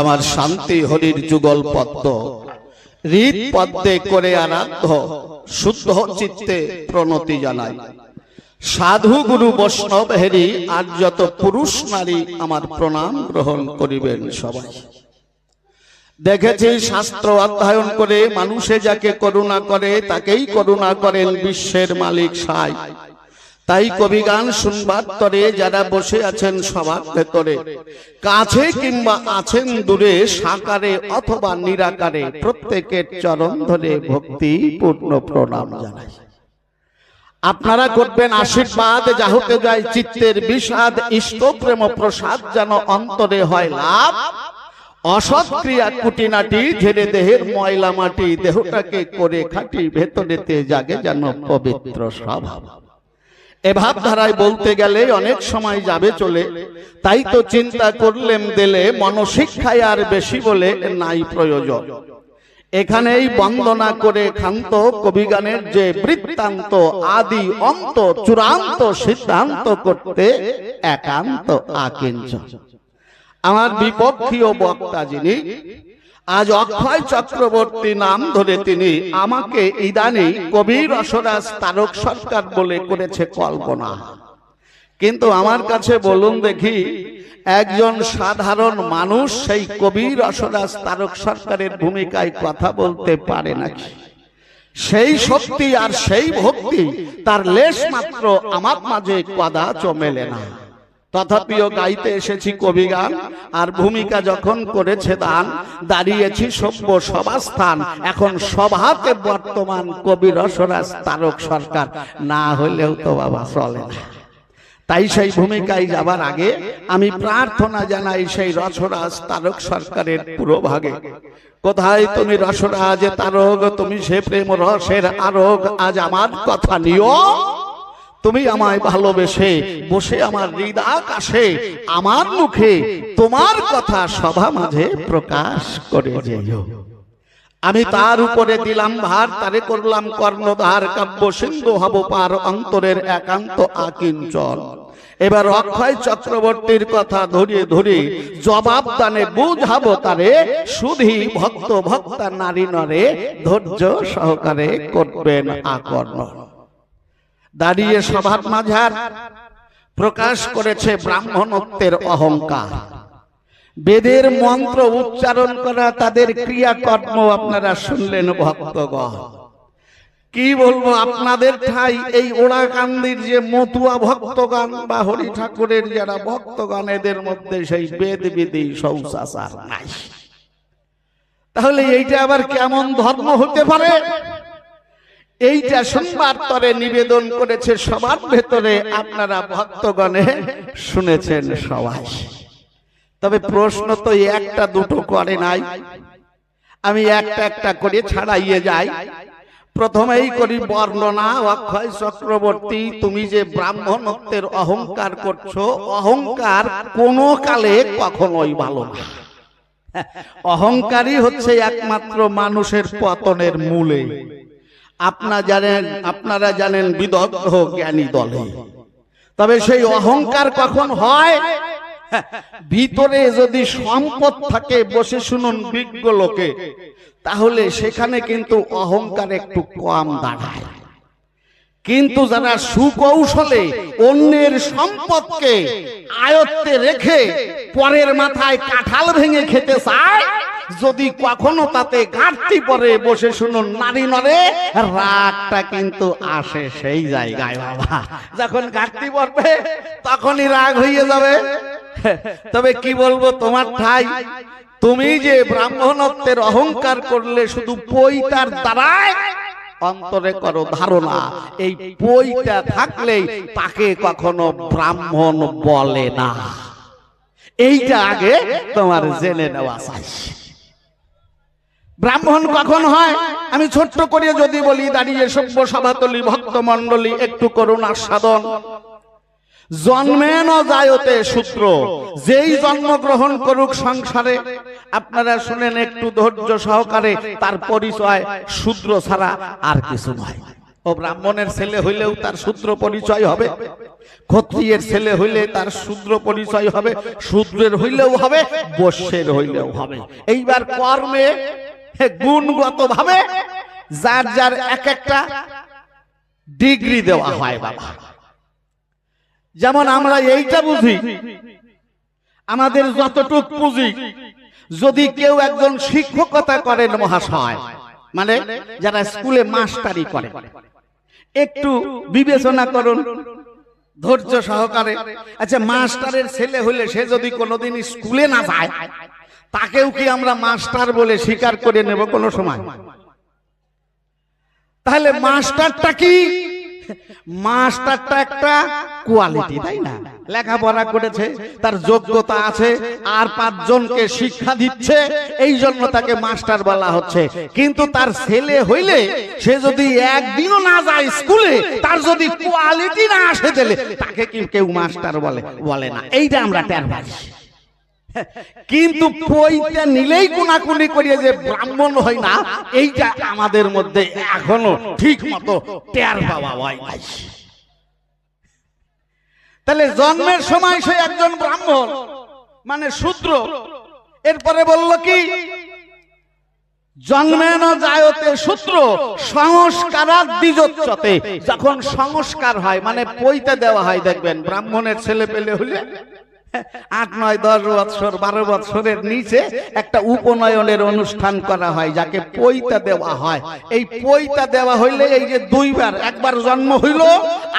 আমার শান্তি হরির যুগল পদ্ম। হৃদ পদ্মে করে আরাধ্য শুদ্ধ চিত্তে প্রণতি জানাই। সাধু গুরু বৈষ্ণব হেরি, আর যত পুরুষ নারী আমার প্রণাম গ্রহণ করিবেন সবাই। দেখেছি শাস্ত্র অধ্যয়ন করে মানুষে যাকে করুণা করে, তাকেই করুণা করেন বিশ্বের মালিক সাই। তাই কবিগান শুনবার তরে যারা বসে আছেন সবার ভেতরে, কাছে কিংবা আছেন দূরে, সাকারে অথবা নিরাকারে, প্রত্যেকের চরণ ধরে ভক্তি পূর্ণ প্রণাম জানাই। আপনারা করবেন আশীর্বাদ যা হতে যায় চিত্তের বিষাদ ইষ্ট প্রেম প্রসাদ যেন অন্তরে হয় লাভ। অসৎ ক্রিয়া কুটিনাটি ঝেড়ে দেহের ময়লা মাটি, দেহটাকে করে খাটি ভেতরেতে জাগে যেন পবিত্র স্বভাব। এভাব ধারায় বলতে গেলে অনেক সময় যাবে চলে। তাই তো চিন্তা করলেম দিলে মনশিক্ষায় আর বেশি বলে নাই প্রয়োজন। এখানেই বন্দনা করে খান্ত কবিগানের যে বৃত্তান্ত আদি অন্ত চূড়ান্ত সিদ্ধান্ত করতে একান্ত আকিঞ্চন আমার বিপক্ষীয় বক্তা যিনি আজ অক্ষয় চক্রবর্তী নাম ধরে তিনি আমাকে ইদানি কবি রসরাজ তারক সরকার বলে করেছে কল্পনা। কিন্তু আমার কাছে বলুন দেখি, একজন সাধারণ মানুষ সেই কবি রসরাজ তারক সরকারের ভূমিকায় কথা বলতে পারে নাকি? সেই শক্তি আর সেই ভক্তি তার লেশ মাত্র আমার মাঝে কদাচ মেলে না। তথাপিও গাইতে এসেছি কবিগান, আর ভূমিকা যখন করেছে দান, দাঁড়িয়েছি সভ্য সভাস্থান, এখন সভাতে বর্তমান কবি রসরাজ তারক সরকার, না হলেও তো বাবা চলে না। তাই সেই ভূমিকায় যাবার আগে আমি প্রার্থনা জানাই সেই রসরাজ তারক সরকারের পুরো ভাগে কোথায় তুমি রসরাজ তারক, তুমি সে প্রেম রসের আরোগ, আজ আমার কথা নিও। তুমি আমায় ভালোবেসে বসে আমার হৃদাকাশে আমার মুখে তোমার কথা সভা মাঝে প্রকাশ করে যেও। আমি তার উপরে দিলাম ভার, তারে করলাম কর্ণধার, কাব্য সিন্ধু হব পার অন্তরের একান্ত আকিঞ্চল এবার অক্ষয় চক্রবর্তীর কথা ধরিয়ে ধরে জবাব দানে বুঝাবো তারে শুধু ভক্ত ভক্তা নারী নরে, ধৈর্য সহকারে করবেন আকর্ণ দাঁড়িয়ে সভার মাঝার প্রকাশ করেছে ব্রাহ্মণত্বের অহংকার। বেদের মন্ত্র উচ্চারণ করা তাদের ক্রিয়াকর্ম আপনারা শুনলেন ভক্তগণ। কি বলব আপনাদের ঠাই এই ওড়াকান্দির যে মতুয়া ভক্তগান বা হরি ঠাকুরের যারা ভক্তগান এদের মধ্যে সেই বেদ বিধি শৌচাচার নাই। তাহলে এইটা আবার কেমন ধর্ম হতে পারে? এইটা সোমবার তরে নিবেদন করেছে সবার ভেতরে আপনারা ভক্তগণে শুনেছেন সবাই। তবে প্রশ্ন তো একটা দুটো করে নাই। আমি একটা একটা করে ছাড়াইয়ে যাই। প্রথমেই করি বর্ণনা অক্ষয় চক্রবর্তী তুমি যে ব্রাহ্মণত্বের অহংকার করছ অহংকার কোনো কালে কখনোই ভালো না। অহংকারই হচ্ছে একমাত্র মানুষের পতনের মূলে। আপনা জানেন, আপনারা জানেন বিদগ্ধ জ্ঞানী দলে। তবে সেই অহংকার কখন হয়? ভিতরে যদি সম্পদ থাকে, বসে শুনুন বিজ্ঞ লোকে, তাহলে সেখানে কিন্তু অহংকার একটু কম দাঁড়ায়। কিন্তু যারা সুকৌশলে অন্যের সম্পদকে আয়ত্তে রেখে পরের মাথায় কাঁঠাল ভেঙে খেতে চায় যদি কখনো তাতে ঘাটতি পরে বসে শুনুন, নারী নরে, রাগটা কিন্তু আসে সেই জায়গায়, বাবা। যখন ঘাটতি পড়বে, তখনই রাগ হয়ে যাবে। তবে কি বলব তোমার ঠাই, তুমি যে ব্রাহ্মণত্বের অহংকার করলে শুধু পৈতার দ্বারায় অন্তরে করো ধারণা। এই পইটা থাকলেই তাকে কখনো ব্রাহ্মণ বলে না। এইটা আগে তোমার জেনে নেওয়া চাই। ব্রাহ্মণ কখন হয়? আমি ছোট্ট করে যদি বলি, দাঁড়িয়ে সভ্য সভাতলী ভক্ত মন্ডলী একটু করুণার সাধন জন্মেন জায়তে সূত্র যেই জন্মগ্রহণ করুক সংসারে, আপনারা শুনেন একটু ধৈর্য সহকারে, তার পরিচয় শূদ্র ছাড়া আর কিছু নয়। ও ব্রাহ্মণের ছেলে হইলেও তার শূদ্র পরিচয় হবে। ক্ষত্রিয়ের ছেলে হইলে তার শূদ্র পরিচয় হবে। শূদ্রের হইলেও হবে, বস্যের হইলেও হবে। এইবার কর্মে গুণগত ভাবে যার যার এক একটা ডিগ্রি দেওয়া হয়, বাবা। যেমন আমরা এইটা বুঝি, আমাদের যতটুক পুঁজি, যদি কেউ একজন শিক্ষকতা করেন মহাশয় মানে যারা স্কুলে মাস্টারি করে, একটু বিবেচনা করুন, ধৈর্য সহকারে। আচ্ছা মাস্টারের ছেলে হলে সে যদি কোনোদিন স্কুলে না যায় তাকেও কি আমরা মাস্টার বলে স্বীকার করে নেব কোনো সময়? তাহলে মাস্টারটা কি? মাস্টারটা একটা কোয়ালিটি তাই না? লেখাপড়া করেছে, তার যোগ্যতা আছে, আর পাঁচজনকে শিক্ষা দিচ্ছে, এই জন্য তাকে মাস্টার বলা হচ্ছে। কিন্তু তার ছেলে হইলে সে যদি একদিনও না যায় স্কুলে, তার যদি কোয়ালিটি না আসে দিলে তাকে কি কেউ মাস্টার বলে? বলে না। এইটা আমরা টের পাই কিন্তু পইটা নিলেই কোনাকুনি করিয়ে যে ব্রাহ্মণ হয় না, এইটা আমাদের মধ্যে এখনও ঠিক মতো টের পাওয়া হয় নাই। তাহলে জন্মের সময় সে একজন ব্রাহ্মণ মানে শূদ্র। এরপরে বলল কি জন্মেন জায়তে সূত্র সংস্কারাদ্বিজোচ্চতে যখন সংস্কার হয় মানে পইতে দেওয়া হয়, দেখবেন ব্রাহ্মণের ছেলে পেলে হলে আট, নয়, দশ বৎসর, বারো বৎসরের নিচে একটা উপনয়নের অনুষ্ঠান করা হয়, যাকে পৈতা দেওয়া হয়। এই পৈতা দেওয়া হইলে এই যে দুইবার, একবার জন্ম হইল,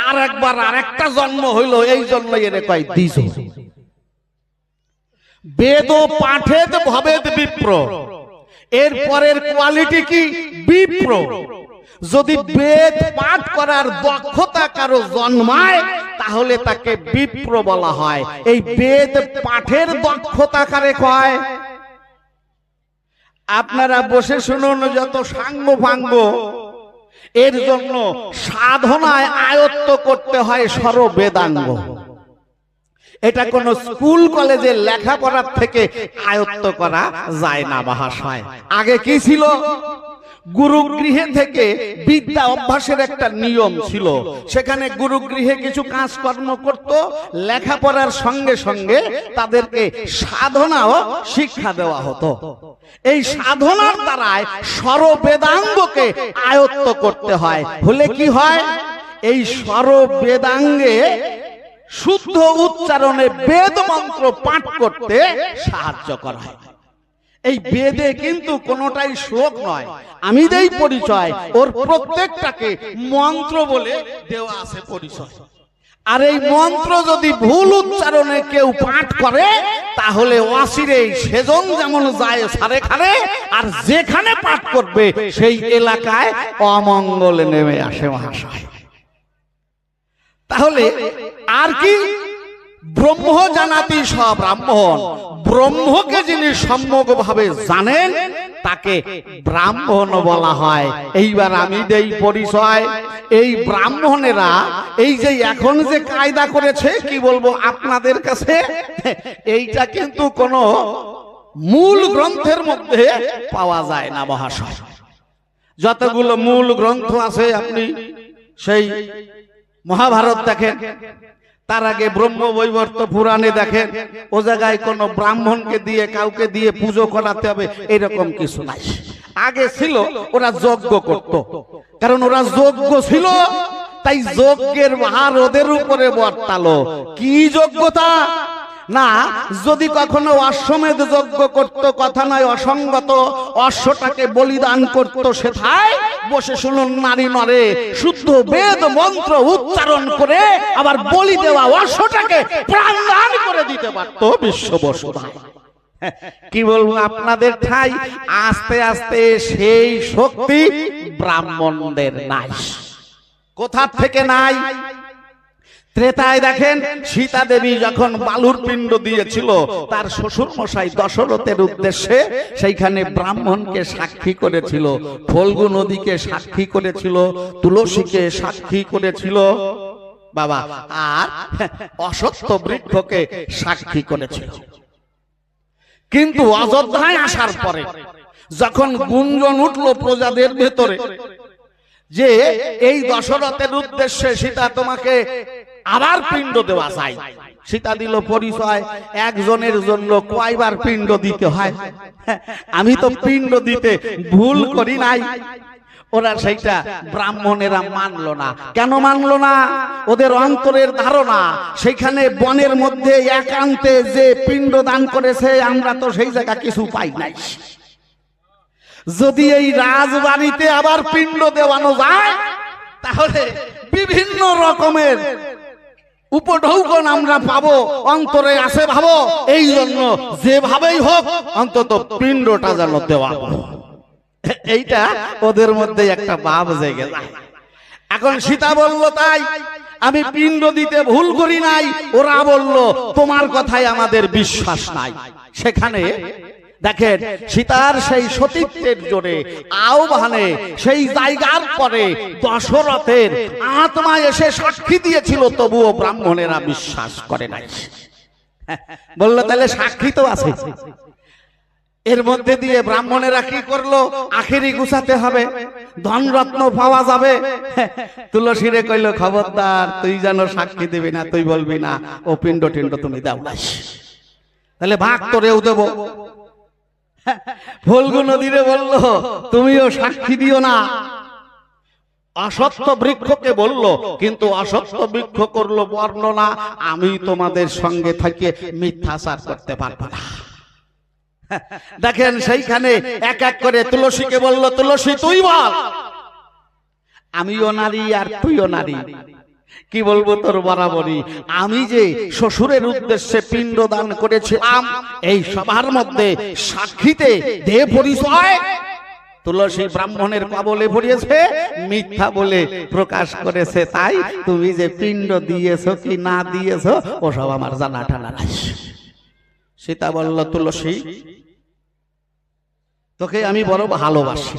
আর একবার আর একটা জন্ম হইল, এই জন্য এনে কয় দ্বিজ। বেদ পাঠেদ ভবেদ বিপ্র। এর পরের কোয়ালিটি কি? বিপ্র। যদি বেদ পাঠ করার দক্ষতা কারও জন্মায়, তাহলে তাকে বিপ্র বলা হয়। এই বেদ পাঠের দক্ষতা কারে কয়? আপনারা বসে শুনুন যত সাঙ্গ ভাঙ্গ। এর জন্য সাধনায় আয়ত্ত করতে হয় সর্ববেদাঙ্গ। এটা কোন স্কুল, কলেজে লেখাপড়ার থেকে আয়ত্ত করা যায় না মহাশয়। আগে কি ছিল? গুরুগৃহে থেকে বিদ্যা অভ্যাসের একটা নিয়ম ছিল। সেখানে গুরুগৃহে কিছু কাজকর্ম করত, লেখাপড়ার সঙ্গে সঙ্গে তাদেরকে সাধনাও শিক্ষা দেওয়া হতো। এই সাধনার দ্বারায় সর্ববেদাঙ্গকে আয়ত্ত করতে হয়। হলে কি হয়? এই সর্ববেদাঙ্গে শুদ্ধ উচ্চারণে বেদ মন্ত্র পাঠ করতে সাহায্য করা হয়। এই বেদে কিন্তু কোনটাই শ্লোক নয়। আমি দেই পরিচয়। ওর প্রত্যেকটাকে মন্ত্র বলে দেওয়া আছে পরিচয়। আর এই মন্ত্র যদি ভুল উচ্চারণে কেউ পাঠ করে তাহলে অসিরে সেজন যেমন যায় সারে খারে আর যেখানে পাঠ করবে সেই এলাকায় অমঙ্গল নেমে আসে মহাশয়। তাহলে আর কি? ব্রহ্ম জানাতি সব ব্রাহ্মণ। ব্রহ্মকে যিনি সম্যক ভাবে জানেন, তাকে ব্রাহ্মণ বলা হয়। এইবার আমি দেই পরিচয়। এই ব্রাহ্মণেরা, এই যে এখন যে কায়দা করেছে, কি বলব আপনাদের কাছে? এইটা কিন্তু কোন মূল গ্রন্থের মধ্যে পাওয়া যায় না, মহাশয়। যতগুলো মূল গ্রন্থ আছে, আপনি সেই মহাভারত দেখেন। তার আগে ব্রহ্ম বৈবর্ত পুরাণে দেখেন, ও জায়গায় কোন ব্রাহ্মণকে দিয়ে, কাউকে দিয়ে পুজো করাতে হবে, এরকম কিছু নাই। আগে ছিল, ওরা যজ্ঞ করত। কারণ ওরা যজ্ঞ ছিল, তাই যজ্ঞের ভার উপরে বর্তালো। কি যোগ্যতা না, যদি কখনো অশ্বমেধ যজ্ঞ করত, কথা নয় অসঙ্গত, অশ্বটাকে বলিদান করত সেথায়, বসে শুনুন নারী নরে, শুদ্ধ বেদ মন্ত্র উচ্চারণ করে আবার বলি দেওয়া অশ্বটাকে প্রাণদান করে দিতে পারত বিশ্ব বসুধায় কি বলব আপনাদের ঠাই, আস্তে আস্তে সেই শক্তি ব্রাহ্মণদের নাই। কোথা থেকে নাই? ত্রেতায় দেখেন সীতা দেবী যখন বালুর পিণ্ড দিয়েছিল, তার শ্বশুর মশাই দশরথের উদ্দেশ্যে সেইখানে ব্রাহ্মণকে সাক্ষী করেছিল, ফল্গু নদীকে সাক্ষী করেছিল, তুলসীকে সাক্ষী করেছিল। বাবা, আর অসত্য বৃক্ষকে সাক্ষী করেছিল। কিন্তু অযোধ্যায় আসার পরে, যখন গুঞ্জন উঠল প্রজাদের ভেতরে, যে এই দশরথের উদ্দেশ্যে সীতা তোমাকে আবার পিণ্ড দেওয়া চাই। সীতা দিল পরিচয়, একজনের জন্য কয়বার পিণ্ড দিতে হয়? আমি তো পিণ্ড দিতে ভুল করি নাই। ওরা সেইটা ব্রাহ্মণেরা মানলো না। কেন মানলো না? ওদের অন্তরের ধারণা, সেখানে বনের মধ্যে একান্তে যে পিণ্ড দান করেছে, আমরা তো সেই জায়গা কিছু পাই নাই। যদি এই রাজবাড়িতে আবার পিণ্ড দেওয়ানো যায়, তাহলে বিভিন্ন রকমের উপঢৌকন আমরা পাবো, অন্তরে আসে ভাবো এই জন্য যেভাবেই হোক, অন্তত পিণ্ডটা যেন দেওয়া এইটা ওদের মধ্যে একটা ভাব জেগে এখন সীতা বলল, তাই আমি পিণ্ড দিতে ভুল করি নাই। ওরা বলল, তোমার কথায় আমাদের বিশ্বাস নাই। সেখানে দেখেন, সীতার সেই সতীত্বের জোরে, আহ্বানে, সেই জায়গার পরে দশরথের আত্মা এসে সাক্ষী দিয়েছিল, তবুও ব্রাহ্মণেরা বিশ্বাস করে নাই। বলল, তাহলে সাক্ষী তো আছে। এর মধ্যে দিয়ে ব্রাহ্মণেরা কি করল? আখেরি গুছাতে হবে, ধনরত্ন পাওয়া যাবে। তুলসীরে কইল, খবরদার, তুই যেন সাক্ষী দিবি না, তুই বলবি না, ও পিণ্ড টিণ্ড তুমি দাও তাহলে ভাগ তোরেও দেবো। ফলগু নদীরে বলল, তুমিও সাক্ষী দিও না। অসত্য বৃক্ষকে বলল, কিন্তু অসত্য বৃক্ষ করল বর্ণনা আমি তোমাদের সঙ্গে থাকিয়ে মিথ্যাচার করতে পারব না। দেখেন সেইখানে এক এক করে তুলসীকে বলল, তুলসী, তুই বল। আমিও নারী আর তুইও নারী। কি বলব তোর বরাবরই আমি যে শ্বশুরের উদ্দেশ্যে পিণ্ড দান করেছিলাম, এই সবার মধ্যে সাক্ষীতে দে পরিচয় তুলসী ব্রাহ্মণের কবলে পড়িয়েছে, মিথ্যা বলে প্রকাশ করেছে। তাই তুমি যে পিণ্ড দিয়েছ কি না দিয়েছ, ওসব আমার জানা টানা নাই। সীতা বলল, তুলসী, তোকে আমি বড় ভালোবাসি।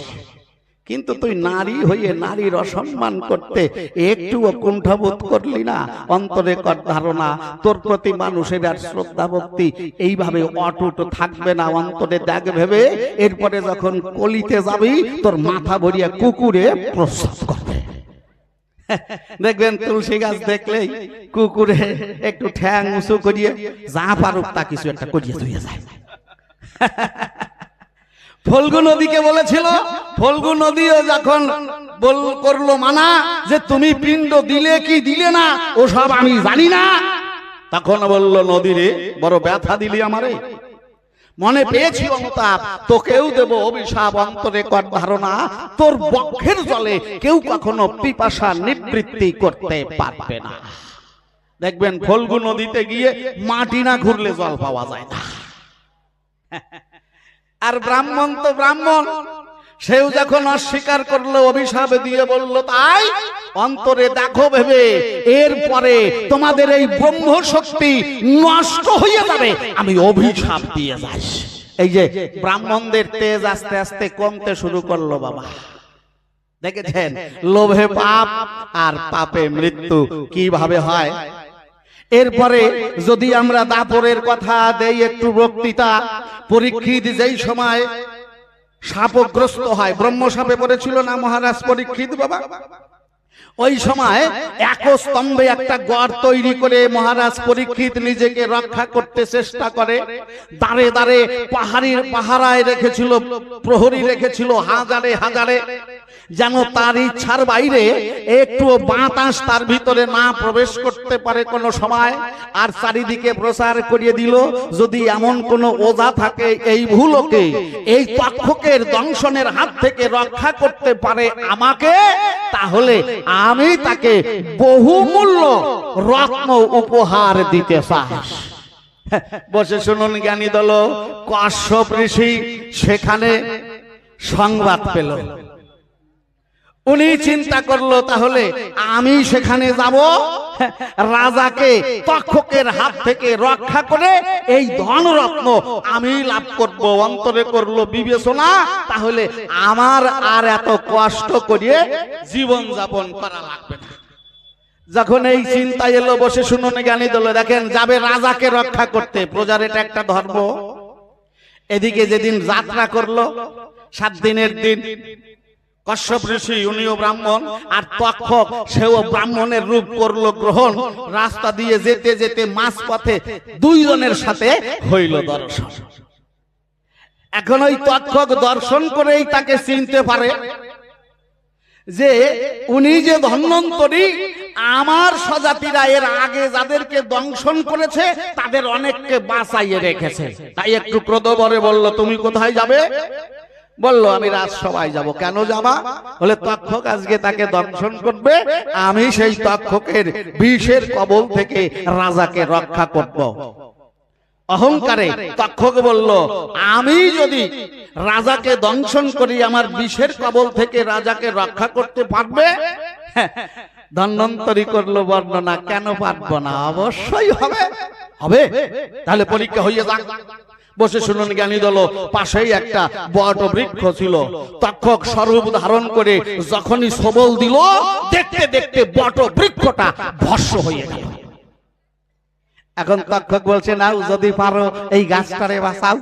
কিন্তু তুই নারী হয়ে নারীর অসম্মান করতে একটুও কুণ্ঠাবোধ করলি না। অন্তরে কর ধারণা। তোর প্রতি মানুষের আর শ্রদ্ধা ভক্তি এইভাবে অটুট থাকবে না। অন্তরে দেখ ভেবে এরপরে যখন কলিতে যাবি তোর মাথা ভরিয়া কুকুরে প্রস্তাব করবে। দেখবেন তুলসী গাছ দেখলেই কুকুরে একটু ঠ্যাং উঁচু করিয়ে যা পারুক তা কিছু একটা করিয়ে ধুয়ে যায়। ফলগু নদীকে বলেছিল, ফলগু নদীও যখন বল করল মানা যে তুমি পিণ্ড দিলে কি দিলে না, ওসব আমি জানি না। তখন বলল নদী রে, বড় ব্যথা দিলি আমারে। মনে পেয়েছি অনুতাপ তোকেও দেব অভিশাপ অন্তরে কর ধারণা। তোর বক্ষের জলে কেউ কখনো পিপাসা নিবৃত্তি করতে পারবে না। দেখবেন, ফলগু নদীতে গিয়ে মাটি না ঘুরলে জল পাওয়া যায় না। আর ব্রাহ্মণ তো ব্রাহ্মণ। সেও যখন অস্বীকার করল, অভিশাপ দিয়ে বলল, তাই অন্তরে দেখো ভেবে, এরপরে তোমাদের এই ব্রহ্ম শক্তি নষ্ট হয়ে যাবে। আমি অভিশাপ দিয়ে যাই। এই যে ব্রাহ্মণদের তেজ আস্তে আস্তে কমতে শুরু করল বাবা। দেখেছেন? লোভে পাপ আর পাপে মৃত্যু কীভাবে হয়? এরপরে যদি আমরা দাপরের কথা দেই একটু বক্তৃতা পরীক্ষিত যেই সময় সাপগ্রস্ত হয় ব্রহ্ম সাপে পড়েছিল না মহারাজ পরীক্ষিত বাবা? ওই সময় এক স্তম্ভে একটা গড় তৈরি করে মহারাজ পরীক্ষিত নিজেকে রক্ষা করতে চেষ্টা করে। দাঁড়ে দাঁড়ে পাহাড়ির পাহারায় রেখেছিল প্রহরী রেখেছিল হাজারে হাজারে। যেন তার ইচ্ছার বাইরে একটু বাতাস তার ভিতরে না প্রবেশ করতে পারে কোনো সময় আর চারিদিকে প্রচার করিয়ে দিল। যদি এমন কোন ওজা থাকে এই ভুলকে এই তক্ষকের দংশনের হাত থেকে রক্ষা করতে পারে আমাকে তাহলে আমি তাকে বহুমূল্য রত্ন উপহার দিতে চাই বসে শুনুন জ্ঞানী দল কশ্যপ ঋষি সেখানে সংবাদ পেল। উনি চিন্তা করল, তাহলে আমি সেখানে যাব? রাজাকে তক্ষকের হাত থেকে রক্ষা করে এই ধনরত্ন আমি লাভ করব, অন্তরে করল বিবেচনা। তাহলে আমার আর এত কষ্ট করিয়ে জীবন যাপন করা লাগবে না। যখন এই চিন্তা এলো, বসে শুনুন জ্ঞানী দল, দেখেন যাবে রাজাকে রক্ষা করতে। প্রজার এটা একটা ধর্ম। এদিকে যেদিন যাত্রা করল, সাত দিনের দিন কশ্যপ ঋষি উনিও ব্রাহ্মণ, আর তক্ষক সেও ব্রাহ্মণের রূপ করল গ্রহণ। রাস্তা দিয়ে যেতে যেতে মাঝ পথে দুইজনের সাথে হইল দর্শন। এখন ওই তক্ষক দর্শন করেই তাকে চিনতে পারে যে উনি যে ধন্বন্তরী, আমার স্বজাতিরা এর আগে যাদেরকে দংশন করেছে, তাদের অনেককে বাঁচাইয়ে রেখেছে। তাই একটু ক্রোধবরে বলল, তুমি কোথায় যাবে? বলল, আমি রাজসভায় যাব। কেন যাবা? বলে, তক্ষক আজকে তাকে দংশন করবে, আমি সেই তক্ষকের বিষের কবল থেকে রাজাকে রক্ষা করব। অহংকারে তক্ষক বলল, আমি যদি রাজাকে দংশন করি, আমার বিষের কবল থেকে রাজাকে রক্ষা করতে পারবে? ধন্বন্তরী করল বর্ণনা, কেন পারব না? অবশ্যই হবে। হবে? তাহলে পরীক্ষা হইয়া যাক। বসে শুনুন জ্ঞানী দল, পাশেই একটা বট বৃক্ষ ছিল। তক্ষক স্বরূপ ধারণ করে যখনই সবল দিল, দেখতে দেখতে বট বৃক্ষটা ভস্য হয়ে গেল। এখন তক্ষক বলছে না যদি পারো এই গাছটারে বাঁচাও।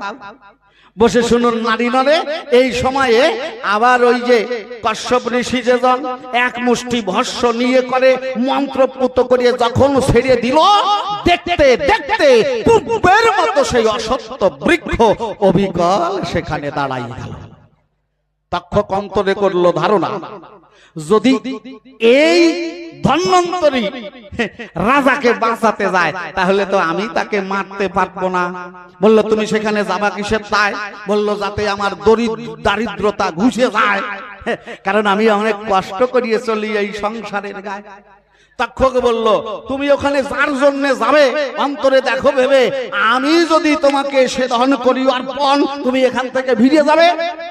বসে শুনুন নারী নরে এই সময়ে আবার ওই যে কশ্যপ ঋষি যেজন এক মুষ্টি ভস্য নিয়ে করে মন্ত্রপুত করিয়ে যখন ছেড়ে দিল দেখতে দেখতে পূর্বের মতো সেই অসত্য বৃক্ষ অবিকল সেখানে দাঁড়াই গেল। তক্ষ কন্তরে করল ধারণা যদি এই ধন্যন্তরী রাজাকে বাঁচাতে যায় তাহলে তো আমি তাকে মারতে পারব না। বলল তুমি সেখানে যাবা কিসের তাই বলল যাতে আমার দরিদ্র দারিদ্রতা ঘুষে যায়। কারণ আমি অনেক কষ্ট করিয়ে চলি এই সংসারের গায়ে। তক্ষক বলল, তুমি ওখানে যার জন্য যাবে, অন্তরে দেখো ভেবে, আমি যদি তোমাকে সে দহন করি অর্পণ তুমি এখান থেকে ভিড়ে যাবে?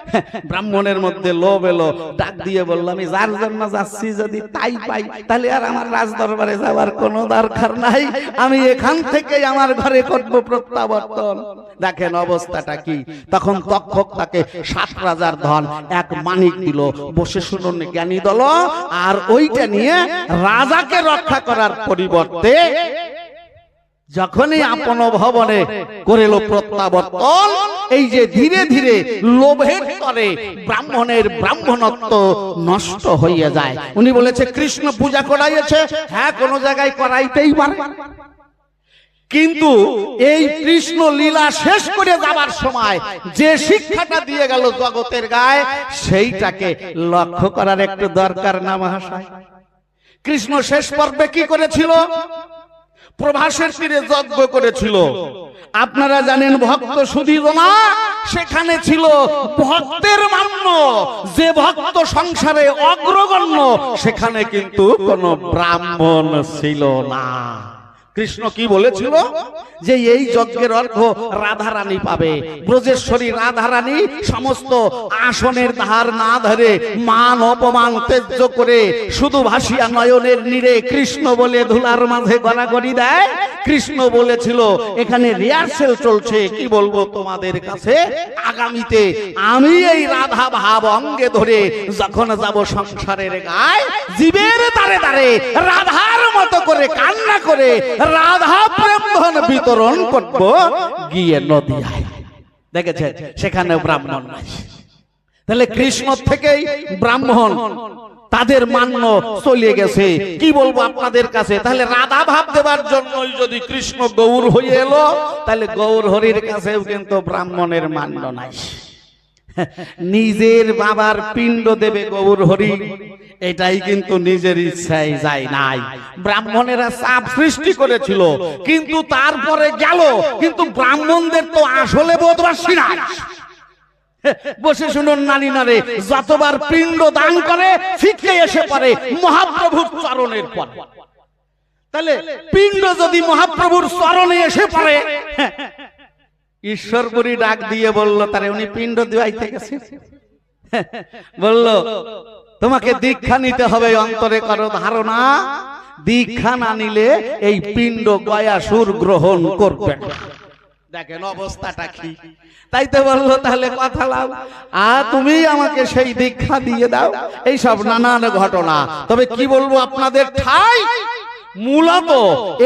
ব্রাহ্মণের মধ্যে লোভ এলো, ডাক দিয়ে বলল, আমি যার জন্য যাচ্ছি যদি তাই পাই, তাহলে আর আমার রাজ দরবারে যাওয়ার কোনো দরকার নাই, আমি এখান থেকে আমার ঘরে করব প্রত্যাবর্তন। দেখেন অবস্থাটা কি। তখন তক্ষক তাকে সাত রাজার ধন, এক মানিক দিল, বসে শুনুন জ্ঞানী দল আর ওইটা নিয়ে রাজাকে রক্ষা করার পরিবর্তে যখনই আপন ভবনে করিল প্রত্যাবর্তন, এই যে ধীরে ধীরে লোভের তরে ব্রাহ্মণের ব্রাহ্মণত্ব নষ্ট হইয়া যায়। উনি বলেছে, কৃষ্ণ পূজা করাইয়েছে হ্যাঁ কোন জায়গায় করাইতেই পারে। কিন্তু এই কৃষ্ণ লীলা শেষ করে যাবার সময় যে শিক্ষাটা দিয়ে গেল জগতের গায়ে, সেইটাকে লক্ষ্য করার একটু দরকার না, মহাশয়। কৃষ্ণ শেষ পর্বে কি করেছিল? প্রভাসের তীরে যজ্ঞ করেছিল। আপনারা জানেন ভক্ত সুধীর না সেখানে ছিল ভক্তের মান্য। যে ভক্ত সংসারে অগ্রগণ্য, সেখানে কিন্তু কোনো ব্রাহ্মণ ছিল না। কৃষ্ণ কি বলেছিল? যে এই যজ্ঞের অর্ঘ রাধারানী পাবে। ব্রজেশ্বরী রাধারানী সমস্ত আসনের ধার না ধরে মান অপমান তেজ্য করে শুধু ভাসিয়া নয়নের নীরে কৃষ্ণ বলে ধুলার মাঝে গড়াগড়ি দেয়। কৃষ্ণ বলেছিল, এখানে রিহার্সেল চলছে, কি বলব তোমাদের কাছে? আগামীতে আমি এই রাধা ভাব অঙ্গে ধরে যখন যাব সংসারের গায়, জীবের দাঁড়ে দাঁড়ে রাধার মতো করে কান্না করে রাধা প্রেম ধন বিতরণ করব, গিয়ে নদিয়ায় দেখেছেন? সেখানে ব্রাহ্মণ তাহলে কৃষ্ণ থেকেই ব্রাহ্মণ, তাদের মান্য চলে গেছে। কি বলব আপনাদের কাছে? তাহলে রাধা ভাব দেবার জন্যই যদি কৃষ্ণ গৌর হয়ে এলো, তাহলে গৌর হরির কাছেও কিন্তু ব্রাহ্মণের মান্য নাই। নিজের বাবার পিণ্ড দেবে গৌর হরি। এটাই কিন্তু নিজের ইচ্ছায় যায় নাই। ব্রাহ্মণেরা চাপ সৃষ্টি করেছিল, কিন্তু তারপরে গেল। কিন্তু ব্রাহ্মণদের তো আসলে বোধবাসী নাই। বসে শুনুন নারী নারে, যতবার পিণ্ড দান করে ফিকে এসে পড়ে মহাপ্রভুর চরণের পর। তাহলে পিণ্ড যদি মহাপ্রভুর চরণে এসে পারে ঈশ্বরপুরি ডাক দিয়ে বলল তারে উনি পিণ্ড দিওয়াইতে গেছে বলল তোমাকে দীক্ষা নিতে হবে অন্তরে করো ধারণা। দীক্ষা না নিলে এই পিণ্ড গয়া সুর গ্রহণ করবে দেখেন অবস্থাটা কি। তাই তো বলল তাহলে কথা লাভ আ তুমি আমাকে সেই দীক্ষা দিয়ে দাও। এই সব নানান ঘটনা। তবে কি বলব আপনাদের ঠাই? মূলত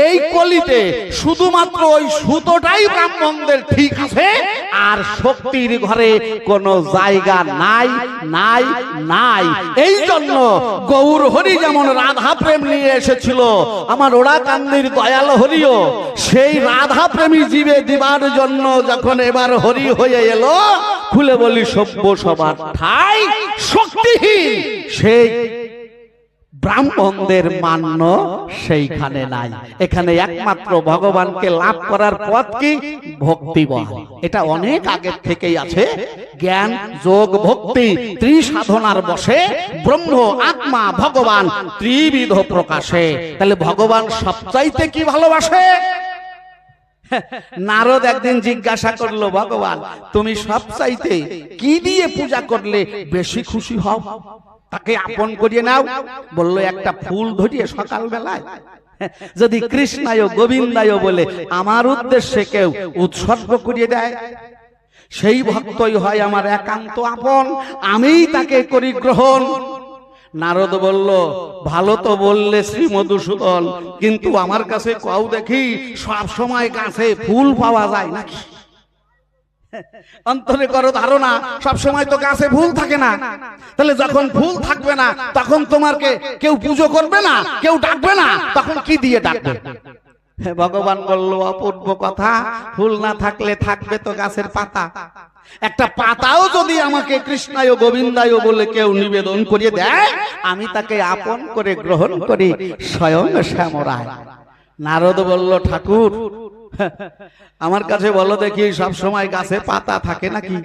এই কলিতে শুধুমাত্র ওই সুতোটাই ব্রাহ্মণদের ঠিক আছে আর শক্তির ঘরে কোনো জায়গা নাই নাই নাই। এই জন্য গৌর হরি যেমন রাধা প্রেম নিয়ে এসেছিল আমার ওরা কান্দির দয়াল হরিও সেই রাধা প্রেমী জীবে দিবার জন্য যখন এবার হরি হয়ে এলো খুলে বলি সভ্য সবার ঠাই শক্তিহীন সেই ব্রাহ্মণদের মান্য সেইখানে নাই। এখানে একমাত্র ভগবানকে লাভ করার পথ কি? ভক্তি এটা অনেক আগের থেকেই আছে। জ্ঞান যোগ ভক্তি ত্রিসাধনার বসে ব্রহ্ম আত্মা ভগবান ত্রিবিধ প্রকাশে। তাহলে ভগবান সবচাইতে কি ভালোবাসে? নারদ একদিন জিজ্ঞাসা করল ভগবান তুমি সবচাইতে কি দিয়ে পূজা করলে বেশি খুশি হও? তাকে আপন করিয়ে নাও। বলল, একটা ফুল ধরিয়ে সকাল বেলায় যদি কৃষ্ণায়, গোবিন্দায় বলে আমার উদ্দেশ্যে কেউ উৎসর্গ করিয়ে দেয়, সেই ভক্তই হয় আমার একান্ত আপন, আমিই তাকে করি গ্রহণ নারদ বলল, ভালো তো বললে শ্রী মধুসূদন, কিন্তু আমার কাছে কও দেখি, সব সময় গাছে ফুল পাওয়া যায় নাকি? অন্তরে করো ধারণা, সব সময় তো গাছে ফুল থাকে না। তাহলে যখন ফুল থাকবে না, তখন তোমাকে কেউ পুজো করবে না, কেউ ডাকবে না, তখন কি দিয়ে ডাকবে? ভগবান বলল, অপূর্ব কথা, ফুল না থাকলে থাকবে তো গাছের পাতা। একটা পাতাও যদি আমাকে কৃষ্ণায় গোবিন্দায় বলে কেউ নিবেদন করিয়ে দেয়, আমি তাকে আপন করে গ্রহণ করি স্বয়ং শ্যামরায়। নারদ বলল, ঠাকুর আমার কাছে বলো দেখি সব সময় গাছে পাতা থাকে নাকি?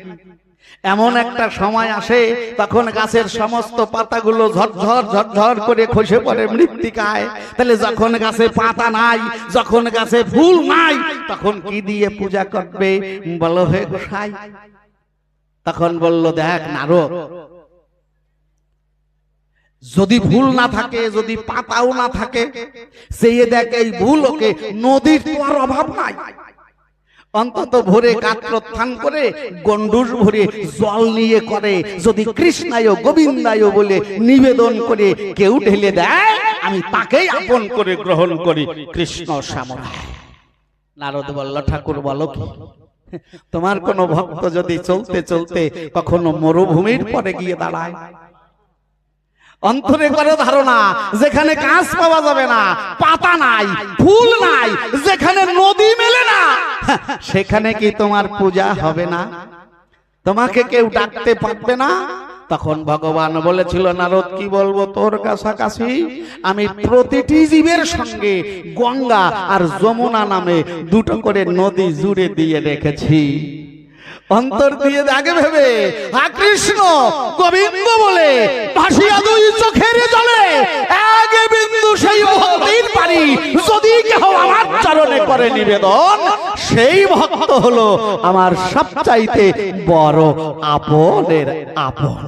এমন একটা সময় আসে তখন গাছের সমস্ত পাতাগুলো ঝরঝর ঝরঝর করে খসে পড়ে মৃত্তিকায়। তাহলে যখন গাছে পাতা নাই যখন গাছে ফুল নাই তখন কি দিয়ে পূজা করবে? বলো হে গোসাই। তখন বলল দেখ নারদ যদি ভুল না থাকে যদি পাতাও না থাকে সেই দেখ এই ভুল ওকে নদীর তো আর অভাব নাই। অন্তত ভোরে কাঠ প্রত্থান করে গন্ডুর ভরে জল নিয়ে করে যদি কৃষ্ণায় গোবিন্দায় বলে নিবেদন করে কেউ ঢেলে দেয়? আমি তাকেই আপন করে গ্রহণ করি কৃষ্ণ শ্যামরায় নারদ বল্ল ঠাকুর বলো কি? তোমার কোন ভক্ত যদি চলতে চলতে কখনো মরুভূমির পরে গিয়ে দাঁড়ায়? অন্তরে করে ধারণা যেখানে কাঁচ পাওয়া যাবে না পাতা নাই ফুল নাই যেখানে নদী মেলে না সেখানে কি তোমার পূজা হবে না? তোমাকে কেউ ডাকতে পারবে না? তখন ভগবান বলেছিল, নারদ, কি বলব তোর কাছাকাছি? আমি প্রতিটি জীবের সঙ্গে গঙ্গা আর যমুনা নামে দুটো করে নদী জুড়ে দিয়ে রেখেছি। অন্তর দিয়ে আগে ভেবে কৃষ্ণ গোবিন্দ বলে ভাসিয়া দুই চোখের জলে এক বিন্দু সেই ভক্তির পারি যদি কেহ আমার চরণে করে নিবেদন সেই ভক্ত হলো আমার সবচাইতে বড় আপনের আপন।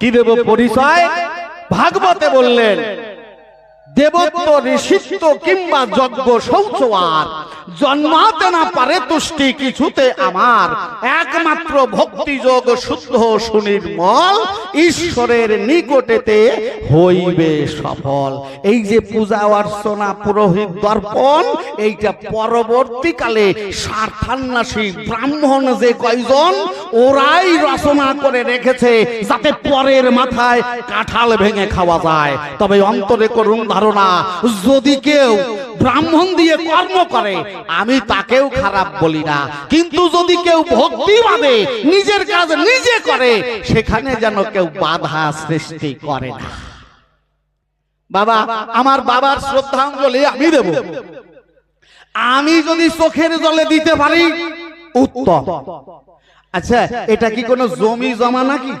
কি দেব পরিচয়? ভাগবতে বললেন দেবত্ব ঋষিত্ব কিংবা যজ্ঞ শৌচওয়ার। জন্মাতে না পারে তুষ্টি কিছুতে আমার। একমাত্র ভক্তি যোগ শুদ্ধ সুনির্মল ঈশ্বরের নিকটেতে হইবে সফল। এই যে পূজা অর্চনা, পুরোহিত দর্পণ, এইটা পরবর্তীকালে স্বার্থান্বাসী ব্রাহ্মণ যে কয়জন, ওরাই রচনা করে রেখেছে যাতে পরের মাথায় কাঁঠাল ভেঙে খাওয়া যায়। তবে অন্তরে করুন ধারণা যদি কেউ ব্রাহ্মণ দিয়ে কর্ম করে, আমি তাকেও খারাপ বলি না। কিন্তু যদি কেউ ভক্তি বাদে নিজের কাজ নিজে করে, সেখানে যেন কেউ বাধা সৃষ্টি করে না। বাবা, আমার বাবার শ্রদ্ধাঞ্জলি আমি দেব। আমি যদি চোখের জলে দিতে পারি, উত্তম। আচ্ছা এটা কি কোনো জমি জমা নাকি?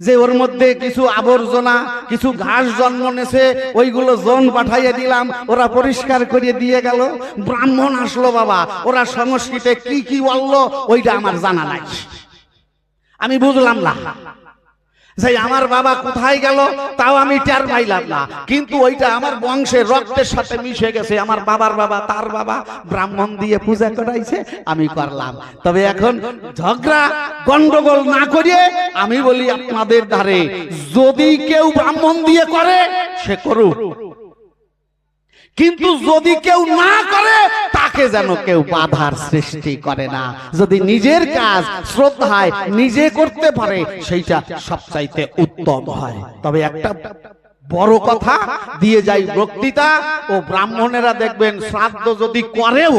যে ওর মধ্যে কিছু আবর্জনা, কিছু ঘাস জন্ম নেছে, ওইগুলো জন পাঠাইয়ে দিলাম, ওরা পরিষ্কার করে দিয়ে গেল। ব্রাহ্মণ আসলো বাবা, ওরা সংস্কৃতে কি কি বলল, ওইটা আমার জানা নাই। আমি বুঝলাম না। যে আমার বাবা কোথায় গেল, তাও আমি টের পাইলাম না। কিন্তু ওইটা আমার বংশের রক্তের সাথে মিশে গেছে। আমার বাবার বাবা, তার বাবা ব্রাহ্মণ দিয়ে পূজা করাইছে, আমি করলাম। তবে এখন ঝগড়া, গন্ডগোল না করিয়ে আমি বলি আপনাদের ধারে, যদি কেউ ব্রাহ্মণ দিয়ে করে, সে করুক। কিন্তু যদি কেউ না করে তাকে যেন কেউ বাধার সৃষ্টি করে না। যদি নিজের কাজ শ্রদ্ধায় নিজে করতে পারে সেইটা সবচাইতে উত্তম হয়। তবে একটা বড় কথা দিয়ে যাই বক্তৃতা ও ব্রাহ্মণেরা দেখবেন শ্রাদ্ধ যদি করেও।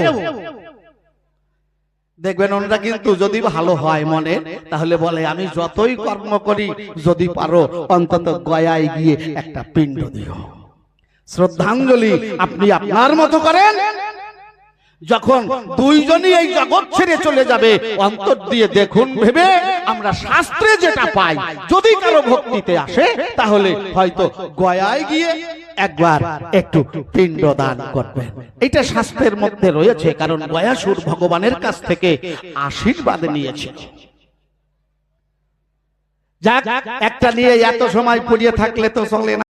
দেখবেন ওনারা কিন্তু যদি ভালো হয় মনে তাহলে বলে আমি যতই কর্ম করি যদি পারো অন্তত গয়ায় গিয়ে একটা পিণ্ড দিও। শ্রদ্ধাঞ্জলি আপনি আপনার মতো করেন। যখন দুইজনই এই জগৎ ছেড়ে চলে যাবে, অন্তর দিয়ে দেখুন, ভেবে আমরা শাস্ত্রে যেটা পাই, যদি কারও ভক্তিতে আসে, তাহলে হয়তো গয়ায় গিয়ে একবার একটু পিণ্ড দান করবেন। এটা শাস্ত্রের মধ্যে রয়েছে, কারণ গয়াসুর ভগবানের কাছ থেকে আশীর্বাদ নিয়েছে। যাক, একটা নিয়ে এত সময় পড়িয়ে থাকলে তো চলে না।